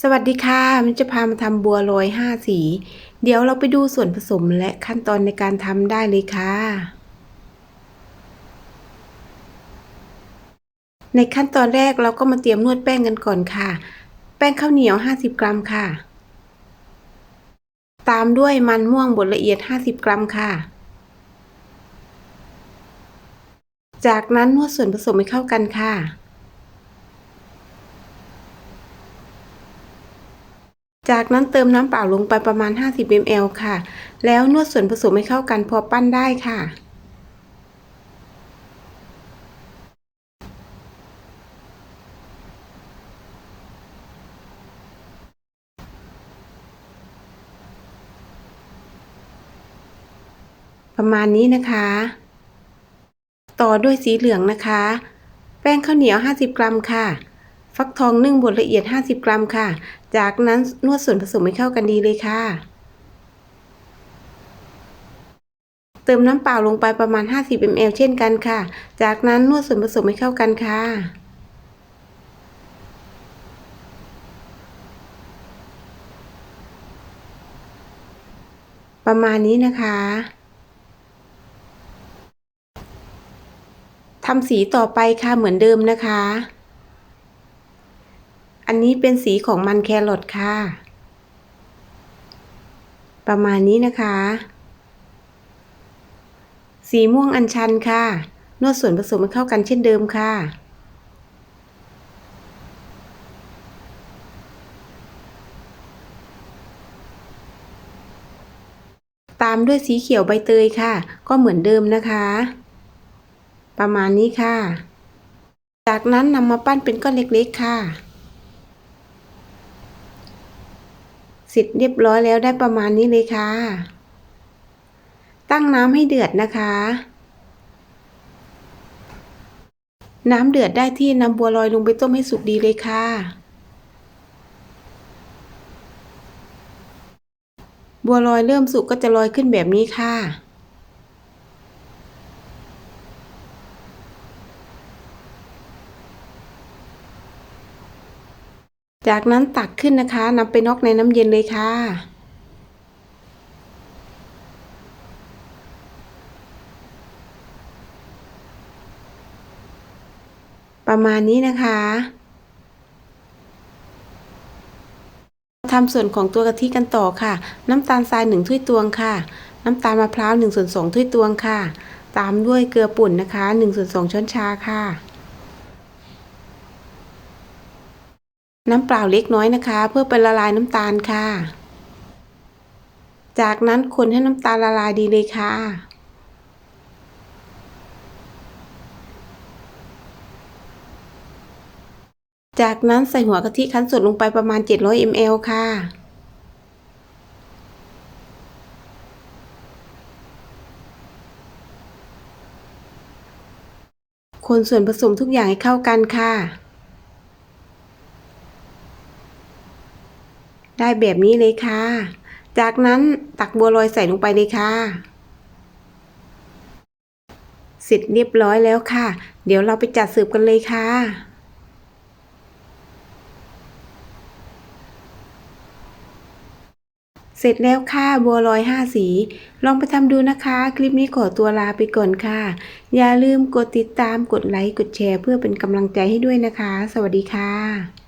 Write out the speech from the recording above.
สวัสดีค่ะ มันจะพามาทำบัวลอยห้าสี เดี๋ยวเราไปดูส่วนผสมและขั้นตอนในการทำได้เลยค่ะ ในขั้นตอนแรกเราก็มาเตรียมนวดแป้งกันก่อนค่ะ แป้งข้าวเหนียว 50 กรัมค่ะ ตามด้วยมันม่วงบดละเอียด 50 กรัมค่ะ จากนั้นนวดส่วนผสมให้เข้ากันค่ะ จากนั้นเติมน้ำเปล่าลงไปประมาณ 50 ml ค่ะ แล้วนวดส่วนผสมให้เข้ากันพอปั้นได้ค่ะ ประมาณนี้นะคะ ต่อด้วยสีเหลืองนะคะ แป้งข้าวเหนียว 50 กรัมค่ะ ฟักทองนึ่งบดละเอียด 50 กรัมค่ะ จากนั้นนวดส่วนผสมให้เข้ากันดีเลยค่ะ เติมน้ำเปล่าลงไปประมาณ 50 ml เช่นกันค่ะ จากนั้นนวดส่วนผสมให้เข้ากันค่ะประมาณนี้นะคะทำสีต่อไปค่ะเหมือนเดิมนะคะ อันนี้เป็นสีของมันแครอทค่ะ ประมาณนี้นะคะ สีม่วงอัญชันค่ะ นวดส่วนผสมให้เข้ากันเช่นเดิมค่ะ ตามด้วยสีเขียวใบเตยค่ะ ก็เหมือนเดิมนะคะ ประมาณนี้ค่ะ จากนั้นนำมาปั้นเป็นก้อนเล็กๆค่ะ เสร็จเรียบร้อยแล้วได้ประมาณนี้เลยค่ะ ตั้งน้ำให้เดือดนะคะ น้ำเดือดได้ที่นำบัวลอยลงไปต้มให้สุกดีเลยค่ะ บัวลอยเริ่มสุกก็จะลอยขึ้นแบบนี้ค่ะ จากนั้นตักขึ้นนะคะนำไปนอกในน้ำเย็นเลยค่ะ ประมาณนี้นะคะทำส่วนของตัวกะทิกันต่อค่ะ น้ำตาลทรายหนึ่งถ้วยตวงค่ะ น้ำตาลมะพร้าวหนึ่งส่วนสองถ้วยตวงค่ะ ตามด้วยเกลือป่นนะคะหนึ่งส่วนสองช้อนชาค่ะ น้ำเปล่าเล็กน้อยนะคะ เพื่อไปละลายน้ำตาลค่ะ จากนั้นคนให้น้ำตาลละลายดีเลยค่ะ จากนั้นใส่หัวกะทิคั้นสดลงไปประมาณ 700 ml ค่ะคนส่วนผสมทุกอย่างให้เข้ากันค่ะ ได้แบบนี้เลยค่ะ จากนั้นตักบัวลอยใส่ลงไปเลยค่ะ เสร็จเรียบร้อยแล้วค่ะ เดี๋ยวเราไปจัดเสิร์ฟกันเลยค่ะเสร็จแล้วค่ะบัวลอยห้าสี ลองไปทำดูนะคะ คลิปนี้ขอตัวลาไปก่อนค่ะ อย่าลืมกดติดตามกดไลค์ กดแชร์เพื่อเป็นกำลังใจให้ด้วยนะคะ สวัสดีค่ะ